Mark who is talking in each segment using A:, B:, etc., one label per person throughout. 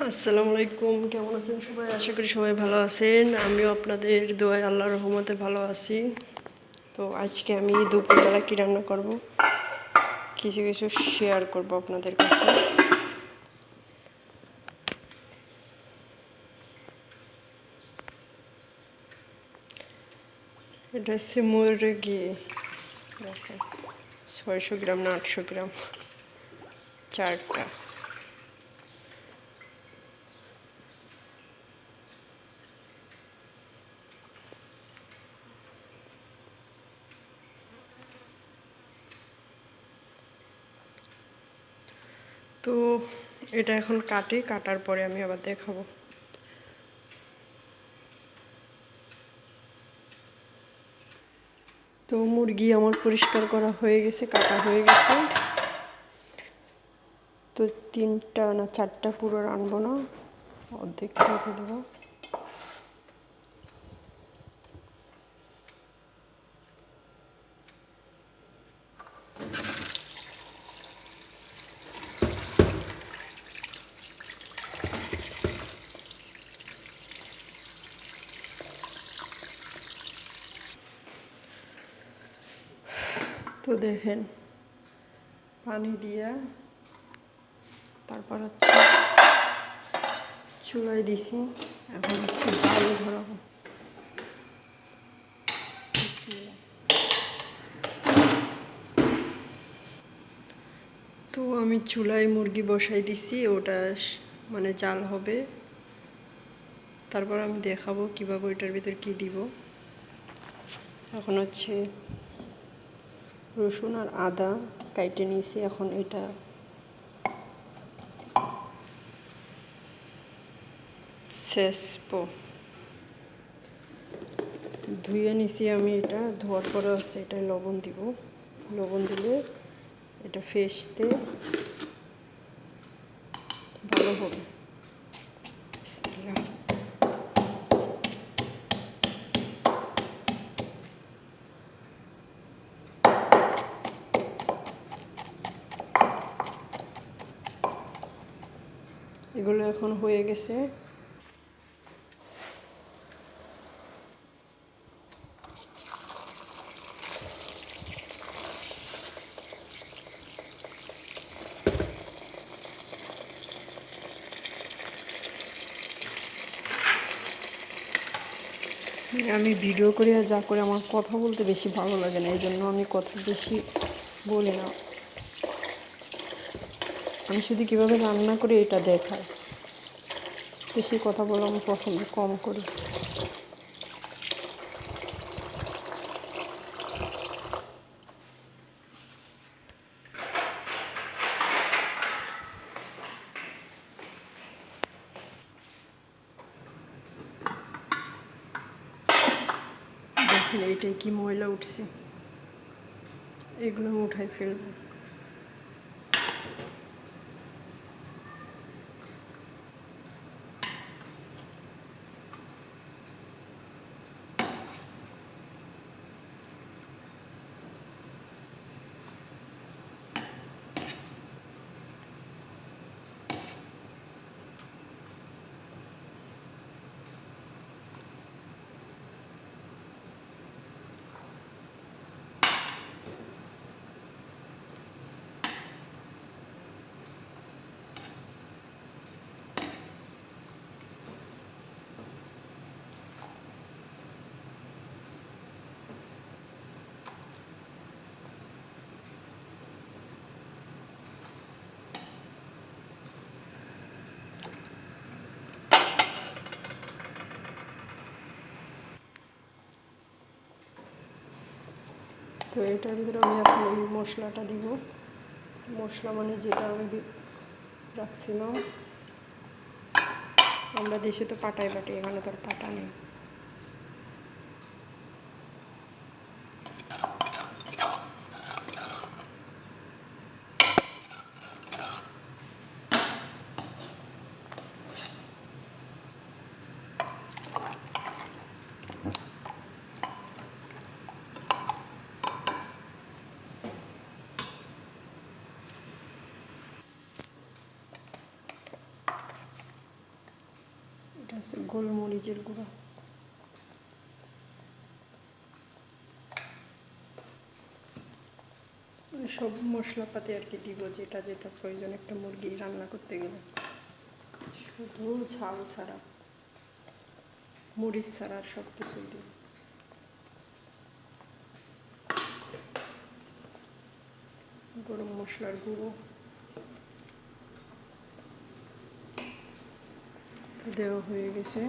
A: আসসালামু আলাইকুম কেমন আছেন সবাই? আশা করি সবাই ভালো আছেন। আমিও আপনাদের দোয়ায় আল্লাহ রহমতে ভালো আছি। তো আজকে আমি দুপুরবেলা কী রান্না করব? কিছু কিছু শেয়ার করব আপনাদের কাছে। এটা হচ্ছে মুরগি। ছয়শো গ্রাম না আটশো গ্রাম। চারটা। তো এটা এখন কাটি, কাটার পরে আমি আবার দেখাবো। তো মুরগি আমার পরিষ্কার করা হয়ে গেছে, কাটা হয়ে গেছে। তো তিনটা না চারটা পুরো রানবো না, অর্ধেক রেখে দেবো। তো দেখেন। পানি দিয়া তারপর হচ্ছে চুলায় দিছি। এখন হচ্ছে জাল ধরাবো তো আমি চুলায় মুরগি বসাই দিছি, ওটা মানে জাল হবে। তারপর আমি দেখাবো কীভাবে ওইটার ভিতর কি দিব। এখন হচ্ছে রসুন আর আদা কাইটে নিয়েছি, এখন এটা শেষপো ধুয়ে নিছি আমি এটা, ধোয়ার পরে হচ্ছে এটা লবণ দিব। লবণ দিলে এটা ফেসতে ভালো হবে। এগুলো এখন হয়ে গেছে। আমি ভিডিও করে যা করে আমার কথা বলতে বেশি ভালো লাগে না, এই জন্য আমি কথা বেশি বলি না। আমি শুধু কীভাবে রান্না করি এটা দেখাই বেশি কথা বলা আমি পছন্দ কম করি। এইটাই কি ময়লা উঠছে। এগুলো উঠাই ফেলব। তো এটার ভিতরে আমি এখন এই মশলাটা দিব। মশলা মানে যেটা আমি রাখছিলাম। আমরা দেশে তো পাটাই বাটি এখানে তো আর পাটা নেই। আছে, গোলমরিচের গুঁড়া। সব মশলাপাতি আর কি দিব, যেটা যেটা প্রয়োজন, একটা মুরগি রান্না করতে গেলে। শুধু ঝাল ছাড়া, মরিচ ছাড়া সব কিছুই দিব। গরম মশলার গুঁড়ো। দেওয়া হয়ে গেছে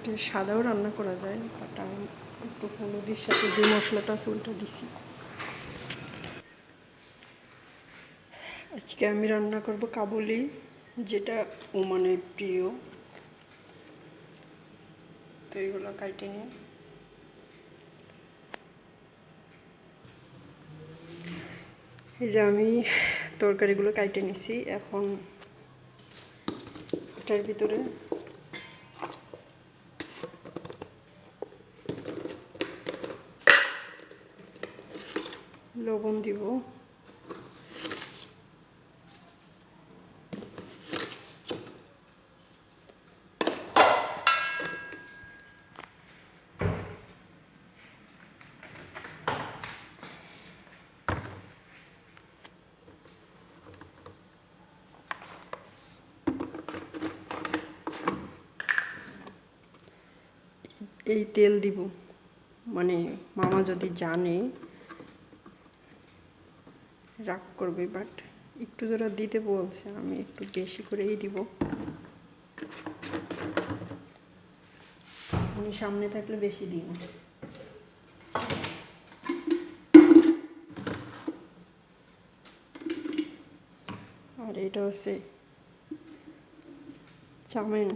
A: এটা সাদাও রান্না করা যায় বাট আমি একটু হলুদের সাথে যে মশলাটা আছে ওইটা দিছি। আজকে আমি রান্না করব কাবুলি, যেটা ওমানের প্রিয়। তো এইগুলো কাইটে নিয়ে। এই যে আমি তরকারিগুলো কাইটে নিছি, এখন এটার ভিতরে লবণ দিব। এই তেল দিব। মানে মামা যদি জানে রাগ করবে বাট একটু যারা দিতে বলছে, আমি একটু বেশি করেই দিব। উনি সামনে থাকলে বেশি দিব আর এটা হচ্ছে চাউমিন।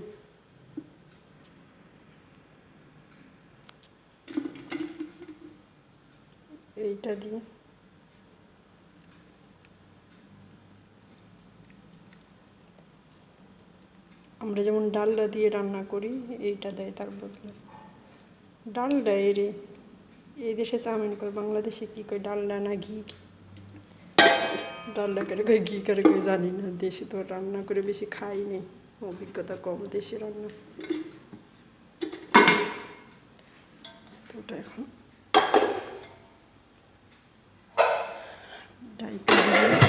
A: এইটা দিয়ে আমরা যেমন ডালটা দিয়ে রান্না করি, এইটা দেয় তার বদলে। ডাল দেয় রে এই দেশে চাউমিন করে, বাংলাদেশে কী কয় ডালডা না ঘি? ডালডা করে কয় ঘি করে কয় জানি না, দেশে তো রান্না করে বেশি খাই নেই অভিজ্ঞতা কম দেশে রান্না। তো ওটা এখন। ডাইটা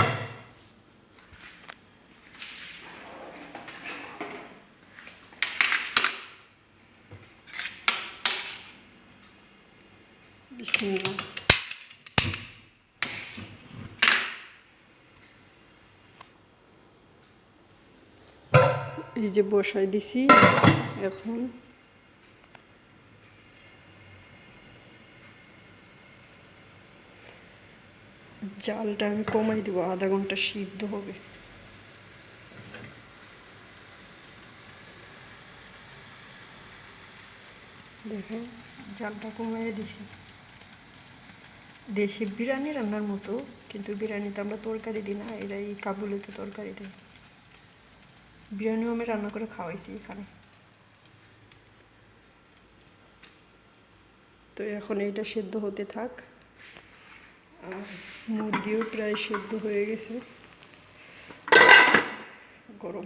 A: বিসমিল্লাহ এই যে বসাই দিছি এখন জালটা আমি কমাই দেবো, আধা ঘণ্টা সিদ্ধ হবে। দেখেন, জালটা কমাই দিছি। দেশি বিরিয়ানি রান্নার মতো, কিন্তু বিরিয়ানিতে আমরা তরকারি দিই না এরা এই কাবুলিতে তরকারি দেয়। বিরিয়ানিও আমি রান্না করে খাওয়াইছি এখানে। তো এখন এইটা সেদ্ধ হতে থাক। আর মুরগিও প্রায় সেদ্ধ হয়ে গেছে। গরম।